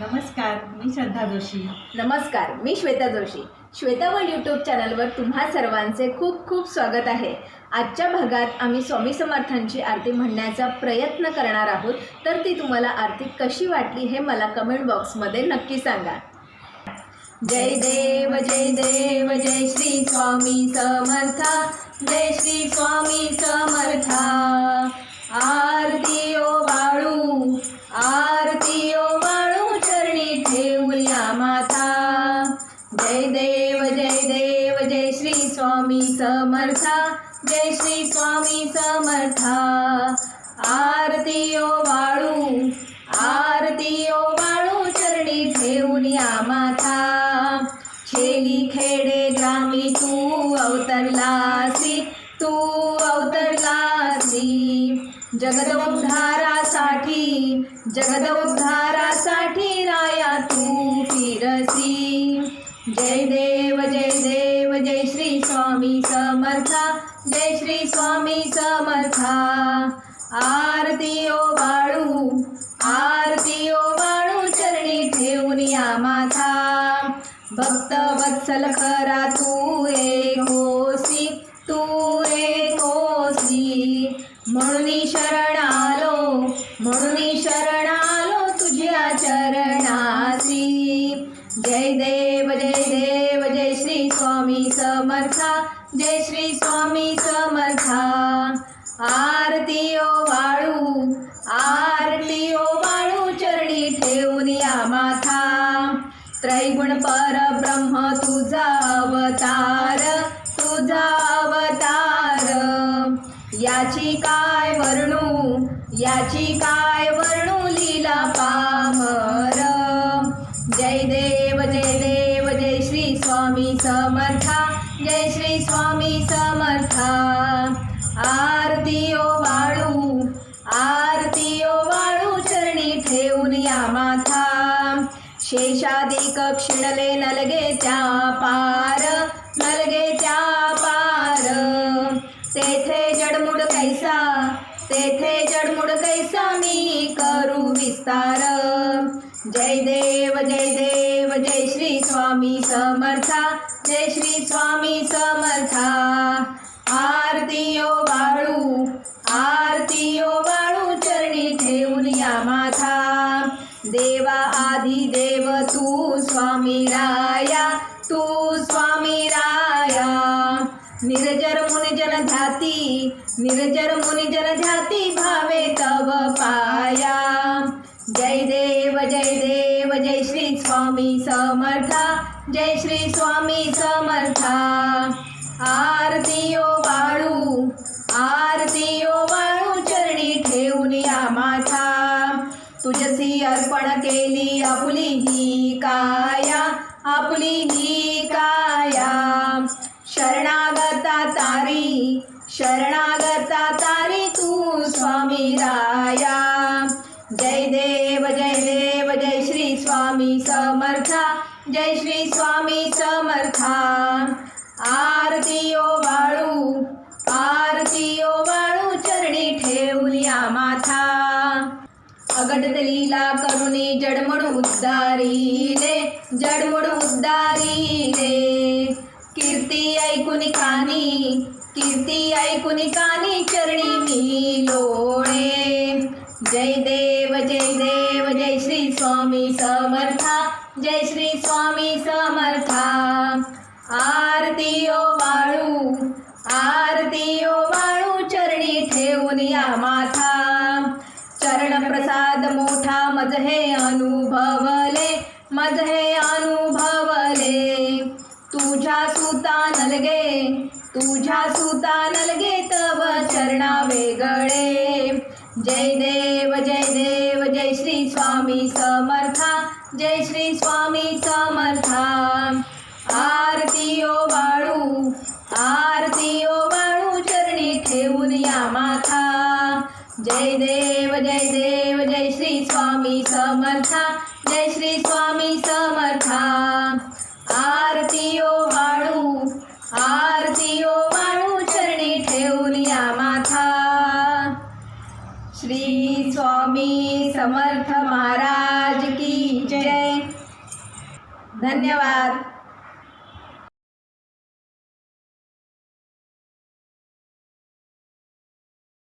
नमस्कार मी श्रद्धा जोशी. नमस्कार मी श्वेता जोशी. श्वेतावळ यूट्यूब चॅनलवर तुम्हा सर्वांचे खूप खूप स्वागत आहे. आजच्या भागात आम्ही स्वामी समर्थांची आरती म्हणण्याचा प्रयत्न करणार आहोत तर ती तुम्हाला आरती कशी वाटली हे मला कमेंट बॉक्समध्ये नक्की सांगा. जय देव जय देव जय श्री स्वामी समर्था जय श्री स्वामी समर्था. आरती समर्था. आरती ओ बाळू आरती बाळू चरणी ठेवूया माथा. खेली खेडे ग्रामी तू अवतरलासी तू अवतरलासी. जगद उद्धारासाठी राया तू फिरसी. जय देव श्री स्वामी समर्था. आरती ओ बाळू आरती ओ बाळू चरणी ठेवून या माथा. भक्त वत्सल करा तू एकोसी तू एकोसी. म्हणून शरण आलो म्हणून शरण आलो तुझ्या चरणासी. जय देव स्वामी समर्था आरती वाळू आरतीओ वाळू चरणी ठेवून या माथा. त्रैगुण परब्रह्म तुझा अवतार तुझा अवतार. याची काय वर्णू याची काय वर्णू लीला पा स्वामी समर्थ. आरतीओ वाळू आरतीओ वाळू चरणी ठेवून या माथा. शेषादी क्षिणले नलगे त्या पार नलगे त्या पार. तेथे जडमुड कैसा तेथे जडमुड कैसा मी करू विस्तार. जय देव जय देव जय श्री स्वामी समर्था जय श्री स्वामी समर्था. आरतीयो बाळू आरतीयो बाळू चरणी ठेवून या माथा. देवा आधी देव तू स्वामी राया तू स्वामी राया. निर्जर मुनिजन ध्याती निर्जर मुनिजन ध्याती भावे तव पाया. स्वामी समर्था जय श्री स्वामी समर्था. आरती ओ बाळू आरती ओ बाळू चरणी ठेवून या माथा. तुझसी अर्पण केली आपुली ही काया आपुली ही काया. शरणागता तारी शरणागता तारी तू स्वामी राया. जय देव जय देव. स्वामी समर्था जय श्री स्वामी समर्था. आरती ओ बाळू आरती ओ बाळू चरणी ठेवून या माथा. अगट लीला करुणी जडमड उद्दारीले जडमड उद्दारीले कीर्ती ऐकून कानी कीर्ती ऐकून कानी चरणी मी लोळे जय देव. स्वामी समर्था जय श्री स्वामी समर्था. आरती ओ बाळू आरती ओ बाळू चरणी ठेवून या माथा. चरण प्रसाद मोठा मज हे अनुभवले मज हे अनुभवले. तुझ्या सुता नलगे तुझ्या सुता नलगे तव चरणा वेगळे जय देव माथा जय देव जय देव जय श्री स्वामी समर्था। जय श्री स्वामी समर्था। आरती वाळू बाळू वाळू चरणी ठेवून माथा। श्री स्वामी समर्थ महाराज की जय। धन्यवाद।